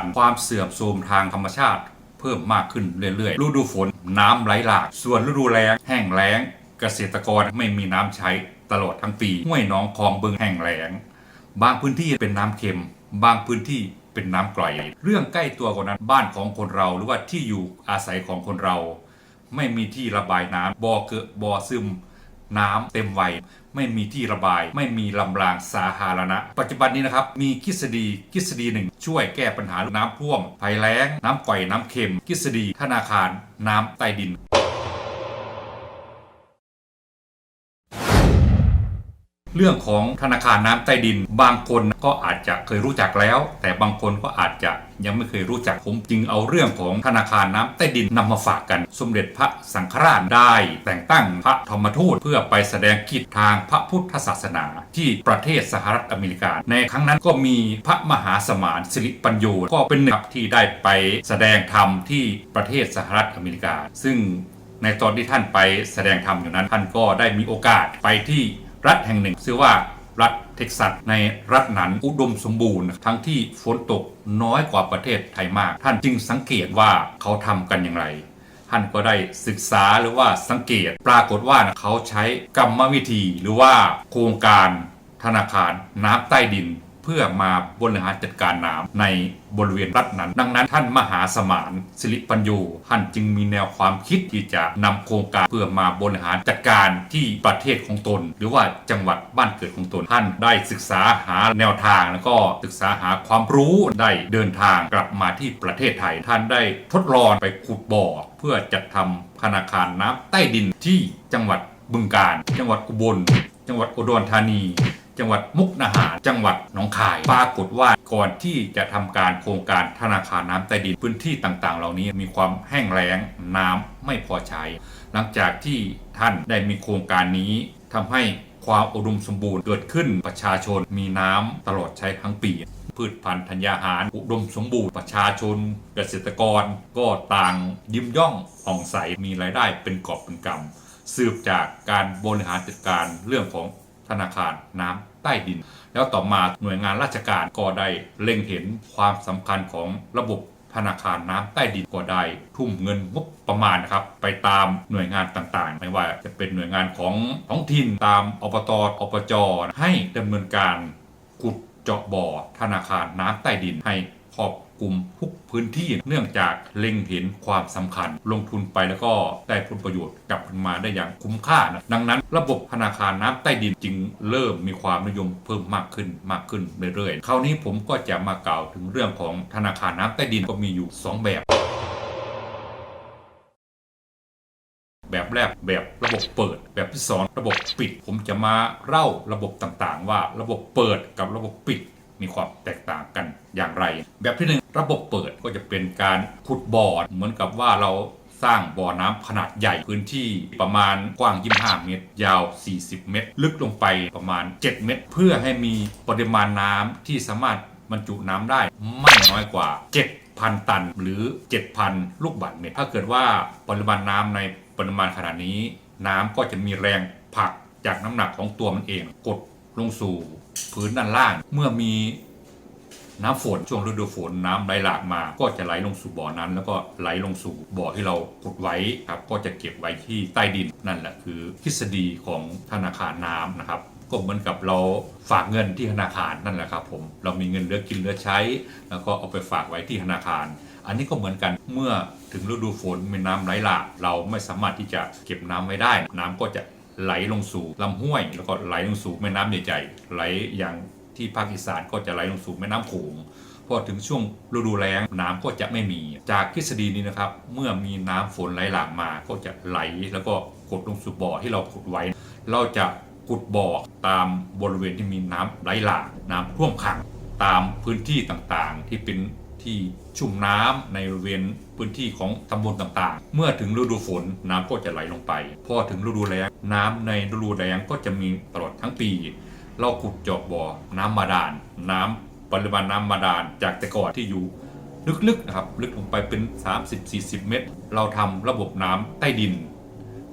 ในปัจจุบันความเสื่อมโทรมทางธรรมชาติ เพิ่มมากขึ้นเรื่อยๆ ฤดูฝนน้ำไหลหลาก ส่วนฤดูแล้งแห้งแล้ง เกษตรกรไม่มีน้ำใช้ตลอดทั้งปีห้วยหนองคลองบึงแห้งแล้ง บางพื้นที่เป็นน้ำเค็ม บางพื้นที่เป็นน้ำกร่อย เรื่องใกล้ตัวกว่านั้นบ้านของคนเราหรือว่าที่อยู่อาศัยของคนเรา ไม่มีที่ระบายน้ำบ่อเกิดบ่อซึม น้ำเต็มวัย ไม่มีที่ระบาย ไม่มีลำรางสาธารณะ ปัจจุบันนี้นะครับ มีทฤษฎีทฤษฎีหนึ่งช่วยแก้ปัญหาน้ำท่วมภัยแล้ง น้ำก่อยน้ำเค็มทฤษฎีธนาคารน้ำใต้ดิน เรื่องของธนาคารน้ำใต้ดิน บางคนก็อาจจะเคยรู้จักแล้ว แต่บางคนก็อาจจะยังไม่เคยรู้จักผมจึงเอาเรื่องของธนาคารน้ำใต้ดินนำมาฝากกัน สมเด็จพระสังฆราชได้ แต่งตั้งพระธรรมทูตเพื่อไปแสดงกิจทางพระพุทธศาสนาที่ประเทศสหรัฐอเมริกา ในครั้งนั้นก็มีพระมหาสมานสิริปัญโยก็เป็นหนึ่งที่ได้ไปแสดงธรรมที่ประเทศสหรัฐอเมริกา ซึ่งในตอนที่ท่านไปแสดงธรรมอยู่นั้นท่านก็ได้มีโอกาสไปที่ รัฐแห่งหนึ่งชื่อว่ารัฐเท็กซัสในรัฐนั้นอุดมสมบูรณ์ ทั้งที่ฝนตกน้อยกว่าประเทศไทยมาก ท่านจึงสังเกตว่าเขาทำกันอย่างไร ท่านก็ได้ศึกษาหรือว่าสังเกต ปรากฏว่าเขาใช้กรรมวิธีหรือว่าโครงการธนาคารน้ำใต้ดิน เพื่อมาบริหารจัดการน้ำในบริเวณรัฐนั้น ดังนั้นท่านมหาสมานสิริปัญโยท่านจึงมีแนวความคิดที่จะนำโครงการเพื่อมาบริหารจัดการที่ประเทศของตน หรือว่าจังหวัดบ้านเกิดของตน ท่านได้ศึกษาหาแนวทางแล้วก็ศึกษาหาความรู้ได้เดินทางกลับมาที่ประเทศไทย ท่านได้ทดลองไปขุดบ่อ เพื่อจัดทำธนาคารน้ำใต้ดินที่จังหวัดบึงกาฬจังหวัดอุบล จังหวัดอุดรธานี จังหวัดมุกนาหาร จังหวัดหนองคาย ปรากฏว่าก่อนที่จะทำการโครงการธนาคารน้ำใต้ดินพื้นที่ต่างๆ เหล่านี้มีความแห้งแล้งน้ำไม่พอใช้ หลังจากที่ท่านได้มีโครงการนี้ทำให้ความอุดมสมบูรณ์เกิดขึ้นประชาชนมีน้ำตลอดใช้ทั้งปี พืชพันธุ์ธัญญาหาร อุดมสมบูรณ์ประชาชนเกษตรกรก็ต่างยิ้มย่องผ่องใสมีรายได้เป็นกอบเป็นกำสืบจากการบริหารจัดการเรื่องของ ธนาคารน้ำใต้ดิน แล้วต่อมาหน่วยงานราชการก็ได้เล็งเห็นความสำคัญของระบบธนาคารน้ำใต้ดินก็ได้ทุ่มเงินงบประมาณนะครับไปตามหน่วยงานต่างๆ ไม่ว่าจะเป็นหน่วยงานของท้องถิ่นตามอบตอบจให้ดำเนินการขุดเจาะบ่อธนาคารน้ำใต้ดินให้ ครอบกลุ่มทุกพื้นที่เนื่องจากเล็งเห็นความสำคัญ ลงทุนไปแล้วก็ได้ผลประโยชน์กลับคืนมาได้อย่างคุ้มค่านะดังนั้น ระบบธนาคารน้ำใต้ดินจึงเริ่มมีความนิยมเพิ่มมากขึ้นมากขึ้นเรื่อยๆคราวนี้ผมก็จะมากล่าวถึงเรื่องของธนาคารน้ำใต้ดินก็มีอยู่ 2 แบบแบบแรกแบบระบบเปิด แบบที่ 2 ระบบปิด ผมจะมาเล่าระบบต่างๆ ว่าระบบเปิดกับระบบปิด มีความแตกต่างกันอย่างไร แบบที่หนึ่งระบบเปิดก็จะเป็นการขุดบ่อเหมือนกับว่าเราสร้างบ่อน้ำขนาดใหญ่พื้นที่ประมาณกว้าง 25 เมตร ยาว 40 เมตร ลึกลงไปประมาณ 7 เมตร เพื่อให้มีปริมาณน้ำที่สามารถบรรจุน้ำได้ไม่น้อยกว่า 7,000 ตันหรือ 7,000 ลูกบาศก์เมตร ถ้าเกิดว่าปริมาณน้ำในปริมาณขนาดนี้ น้ำก็จะมีแรงผลักจากน้ำหนักของตัวมันเอง กด ลงสู่พื้นด้านล่าง เมื่อมีน้ำฝนช่วงฤดูฝนน้ำไหลหลากมา ก็จะไหลลงสู่บ่อนั้น แล้วก็ไหลลงสู่บ่อที่เราขุดไว้ครับก็จะเก็บไว้ที่ใต้ดินนั่นแหละคือทฤษฎีของธนาคารน้ำนะครับก็เหมือนกับเราฝากเงินที่ธนาคารนั่นแหละครับผมเรามีเงินเหลือกินเหลือใช้ แล้วก็เอาไปฝากไว้ที่ธนาคาร อันนี้ก็เหมือนกันเมื่อถึงฤดูฝนมีน้ำไหลหลากเราไม่สามารถที่จะเก็บน้ำไว้ได้ น้ำก็จะ ไหลลงสู่ลำห้วย แล้วก็ไหลลงสู่แม่น้ำใหญ่ๆไหลอย่างที่ภาคอีสานก็จะไหลลงสู่แม่น้ำโขงพอถึงช่วงฤดูแล้งน้ำก็จะไม่มี จากทฤษฎีนี้นะครับ เมื่อมีน้ำฝนไหลหลากมาก็จะไหลแล้วก็กดลงสู่บ่อที่เราขุดไว้ เราจะขุดบ่อตามบริเวณที่มีน้ำไหลหลากน้ำท่วมขัง ตามพื้นที่ต่างๆ ที่เป็นที่ชุ่มน้ำในบริเวณ พื้นที่ของตำบลต่างๆ เมื่อถึงฤดูฝนน้ำก็จะไหลลงไป พอถึงฤดูแล้งน้ำในฤดูแล้งก็จะมีตลอดทั้งปี เราขุดเจาะบ่อน้ำบาดาลน้ำปริมาณน้ำบาดาลจากแต่ก่อนที่อยู่ลึกๆนะครับลึกลงไปเป็น 30-40 เมตร เราทำระบบน้ำใต้ดิน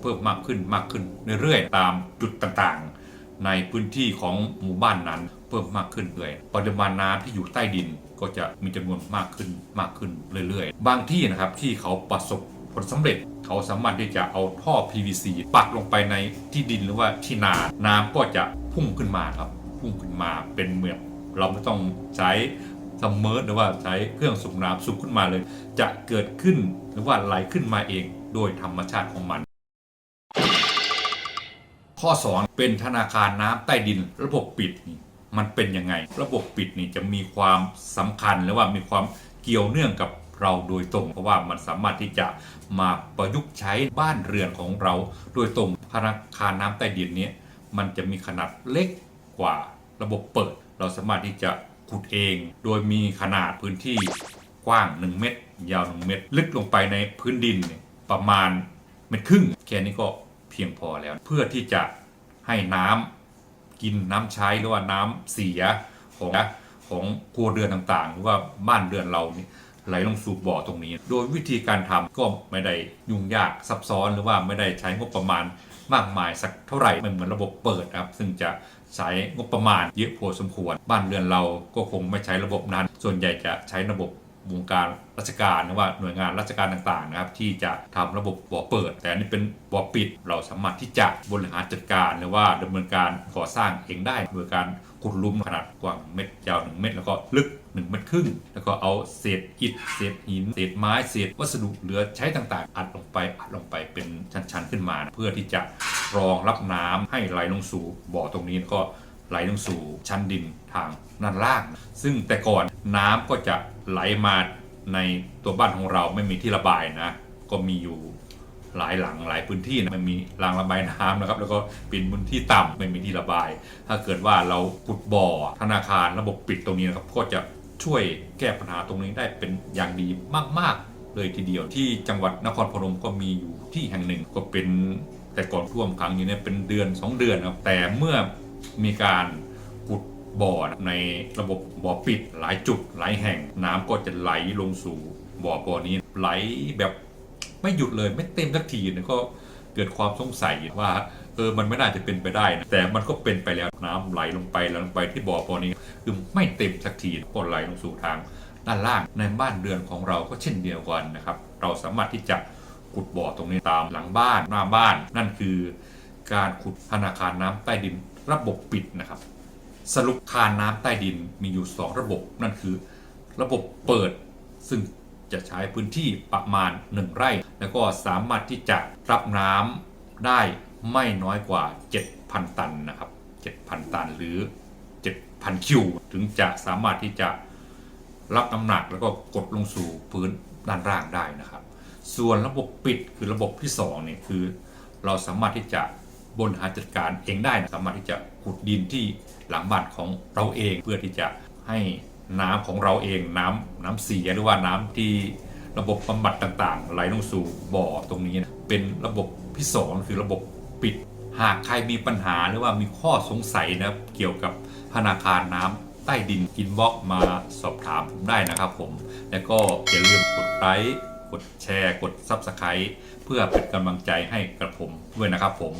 เพิ่มมากขึ้นมากขึ้นเรื่อยๆตามจุดต่างๆ ในพื้นที่ของหมู่บ้านนั้นเพิ่มมากขึ้นเลยปริมาณน้ำที่อยู่ใต้ดินก็จะมีจำนวนมากขึ้นมากขึ้นเรื่อยๆ บางที่นะครับที่เขาประสบผลสำเร็จเขาสามารถที่จะเอาท่อ PVC ปักลงไปในที่ดินหรือว่าที่นา น้ำก็จะพุ่งขึ้นมาครับ พุ่งขึ้นมาเป็นเหมือนเราไม่ต้องใช้ซัมเมอร์หรือว่าใช้เครื่องสูบน้ำสูบขึ้นมาเลย จะเกิดขึ้นหรือว่าไหลขึ้นมาเองโดยธรรมชาติของมัน ข้อ 2 เป็นธนาคารน้ำใต้ดินระบบปิดนี่ มันเป็นยังไง ระบบปิดนี่จะมีความสำคัญหรือว่ามีความเกี่ยวเนื่องกับเราโดยตรง เพราะว่ามันสามารถที่จะมาประยุกต์ใช้บ้านเรือนของเรา โดยตรงธนาคารน้ำใต้ดินนี้มันจะมีขนาดเล็กกว่าระบบเปิด เราสามารถที่จะขุดเอง โดยมีขนาดพื้นที่กว้าง 1 เมตร ยาว 1 เมตร ลึกลงไปในพื้นดินประมาณเมตรครึ่งแค่นี้ก็เพียงพอแล้ว เพื่อที่จะให้น้ำ กินน้ำใช้หรือว่าน้ำเสียของของครัวเรือนต่างๆ หรือว่าบ้านเรือนเรานี่ไหลลงสู่บ่อตรงนี้ โดยวิธีการทำก็ไม่ได้ยุ่งยากซับซ้อนหรือว่าไม่ได้ใช้งบประมาณมากมายสักเท่าไหร่ไม่เหมือนระบบเปิดครับ ซึ่งจะใช้งบประมาณเยอะพอสมควร บ้านเรือนเราก็คงไม่ใช้ระบบนั้น ส่วนใหญ่จะใช้ระบบ วงการราชการหรือว่าหน่วยงานราชการต่างๆนะครับที่จะทำระบบบ่อเปิด แต่อันนี้เป็นบ่อปิด เราสามารถที่จะบริหารจัดการหรือว่าดำเนินการก่อสร้างเองได้โดยการขุดลุมขนาดกว้างเม็ดยาว 1 เมตรแล้วก็ลึก 1 เมตรครึ่ง แล้วก็เอาเศษอิฐเศษหินเศษไม้เศษวัสดุเหลือใช้ต่างๆ อัดลงไปอัดลงไปเป็นชั้นๆขึ้นมา เพื่อที่จะรองรับน้ำให้ไหลลงสู่บ่อตรงนี้แล้วก็ไหลลงสู่ชั้นดินทางด้านล่าง ซึ่งแต่ก่อนน้ำก็จะ ไหลมาในตัวบ้านของเราไม่มีที่ระบายนะ ก็มีอยู่หลายหลังหลายพื้นที่นะมันมีรางระบายน้ำนะครับ แล้วก็เป็นพื้นที่ต่ำไม่มีที่ระบาย ถ้าเกิดว่าเราขุดบ่อธนาคารระบบปิดตรงนี้นะครับก็จะช่วยแก้ปัญหาตรงนี้ได้เป็นอย่างดีมาก ๆ เลยทีเดียวที่จังหวัดนครพนมก็มีอยู่ที่แห่งหนึ่งก็เป็นแต่ก่อนท่วมขังอยู่เนี่ยเป็นเดือน 2 เดือนนะครับแต่เมื่อมีการ บ่อในระบบบ่อปิดหลายจุดหลายแห่ง น้ำก็จะไหลลงสู่บ่อบ่อนี้ไหลแบบไม่หยุดเลยไม่เต็มสักทีนะก็เกิดความสงสัยว่าเออมันไม่น่าจะเป็นไปได้นะแต่มันก็เป็นไปแล้วน้ำไหลลงไปแล้วลงไปที่บ่อบ่อนี้คือไม่เต็มสักทีก็ไหลลงสู่ทางด้านล่างในบ้านเรือนของเราก็เช่นเดียวกันนะครับ เราสามารถที่จะขุดบ่อตรงนี้ตามหลังบ้านหน้าบ้าน นั่นคือการขุดธนาคารน้ำใต้ดินระบบปิดนะครับ สรุปคานน้ำใต้ดินมีอยู่ 2 ระบบ นั่นคือ ระบบเปิดซึ่งจะใช้พื้นที่ประมาณ 1 ไร่ แล้วก็สามารถที่จะรับน้ำได้ไม่น้อยกว่า 7,000 ตันนะครับ 7,000 ตันหรือ 7,000 คิว ถึงจะสามารถที่จะรับน้ำหนักแล้วก็กดลงสู่พื้นด้านล่างได้นะครับ ส่วนระบบปิดคือระบบที่2เนี่ยคือเราสามารถที่จะ บริหารจัดการเองได้นะสามารถที่จะขุดดินที่หลังบ้านของเราเองเพื่อที่จะให้น้ำของเราเองน้ำน้ำเสียหรือว่าน้ำที่ระบบบำบัดต่างๆ ไหลลงสู่บ่อตรงนี้นะเป็นระบบที่สองคือระบบปิด หากใครมีปัญหาหรือว่ามีข้อสงสัยนะเกี่ยวกับธนาคารน้ำใต้ดินอินบ็อกมาสอบถามผมได้นะครับผม แล้วก็อย่าลืมกดไลค์กดแชร์ กด Subscribe เพื่อเป็นกำลังใจให้กับผมด้วยนะครับผม